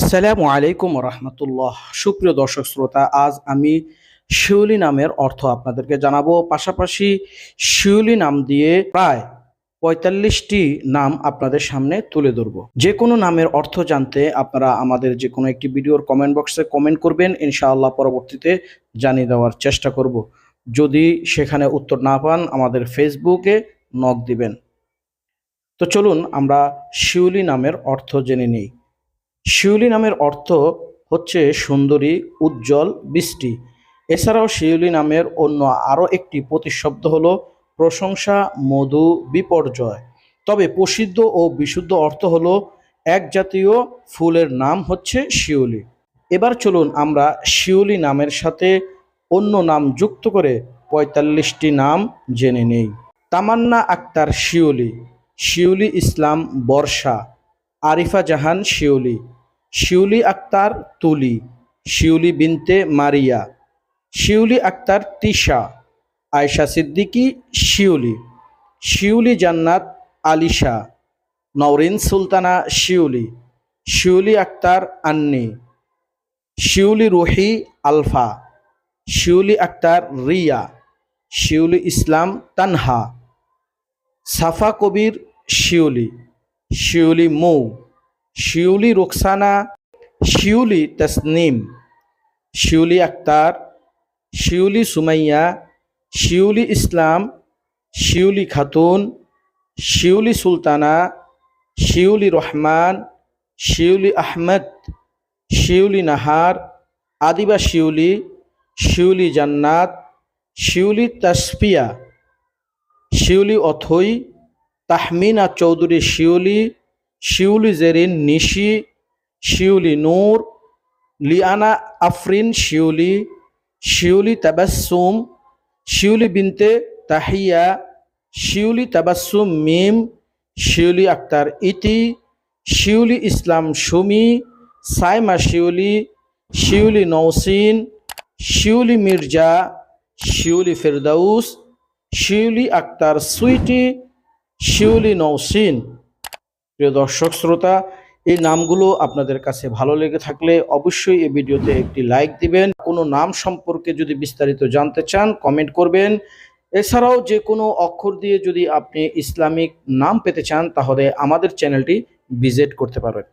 আসসালামু আলাইকুম রহমতুল্লাহ। সুপ্রিয় দর্শক শ্রোতা, আজ আমি শিউলি নামের অর্থ আপনাদেরকে জানাব। পাশাপাশি শিউলি নাম দিয়ে প্রায় পঁয়তাল্লিশটি নাম আপনাদের সামনে তুলে ধরব। যে কোনো নামের অর্থ জানতে আপনারা আমাদের যে কোনো একটি ভিডিওর কমেন্ট বক্সে কমেন্ট করবেন। ইনশাআল্লাহ পরবর্তীতে জানিয়ে দেওয়ার চেষ্টা করব। যদি সেখানে উত্তর না পান, আমাদের ফেসবুকে নক দিবেন। তো চলুন আমরা শিউলি নামের অর্থ জেনে নিই। শিউলি নামের অর্থ হচ্ছে সুন্দরী, উজ্জ্বল বৃষ্টি এছাড়াও শিউলি নামের অন্য আরও একটি প্রতিশব্দ হল প্রশংসা, মধু, বিপর্যয়। তবে প্রসিদ্ধ ও বিশুদ্ধ অর্থ হল এক জাতীয় ফুলের নাম হচ্ছে শিউলি। এবার চলুন আমরা শিউলি নামের সাথে অন্য নাম যুক্ত করে পঁয়তাল্লিশটি নাম জেনে নেই। তামান্না আক্তার শিউলি শিউলি ইসলাম বর্ষা। আরিফা জাহান শিউলি শিউলি আক্তার তুলি, শিউলি বিনতে মারিয়া, শিউলি আক্তার তিশা, আয়শা সিদ্দিকী শিউলি শিউলি জান্নাত আলিশা, নওরিন সুলতানা শিউলি শিউলি আক্তার আন্নি, শিউলি রুহি আলফা, শিউলি আক্তার রিয়া, শিউলি ইসলাম তানহা, সাফা কবির শিউলি। শিউলি মৌ, শিউলি রোকসানা, শিউলি তসনিম, শিউলি আক্তার, শিউলি সুমাইয়া, শিউলি ইসলাম, শিউলি খাতুন, শিউলি সুলতানা, শিউলি রহমান, শিউলি আহমেদ, শিউলি নাহার, আদিবা শিউলি শিউলি জান্নাত, শিউলি তাসফিয়া, শিউলি অথই তাহমিনা চৌধুরী শিউলি শিউলি জেরিন নিশি, শিউলি নূর লিয়ানা আফরিন শিউলি শিউলি তাবাসুম শিউলি বিনতে তাহিয়া, শিউলি তাবাসুম মিম, শিউলি আক্তার ইতি, শিউলি ইসলাম সুমি, সাইমা শিউলি শিউলি নৌসিন শিউলি মির্জা, শিউলি ফেরদাউস, শিউলি আক্তার সুইটি শিউলি নৌসিন প্রিয় দর্শক, শ্রোতা, এই নামগুলো আপনাদের কাছে ভালো লেগে থাকলে অবশ্যই এই ভিডিওতে একটি লাইক দিবেন। কোনো নাম সম্পর্কে যদি বিস্তারিত জানতে চান কমেন্ট করবেন। এছাড়াও যে কোনো অক্ষর দিয়ে যদি আপনি ইসলামিক নাম পেতে চান, তাহলে আমাদের চ্যানেলটি ভিজিট করতে পারবেন।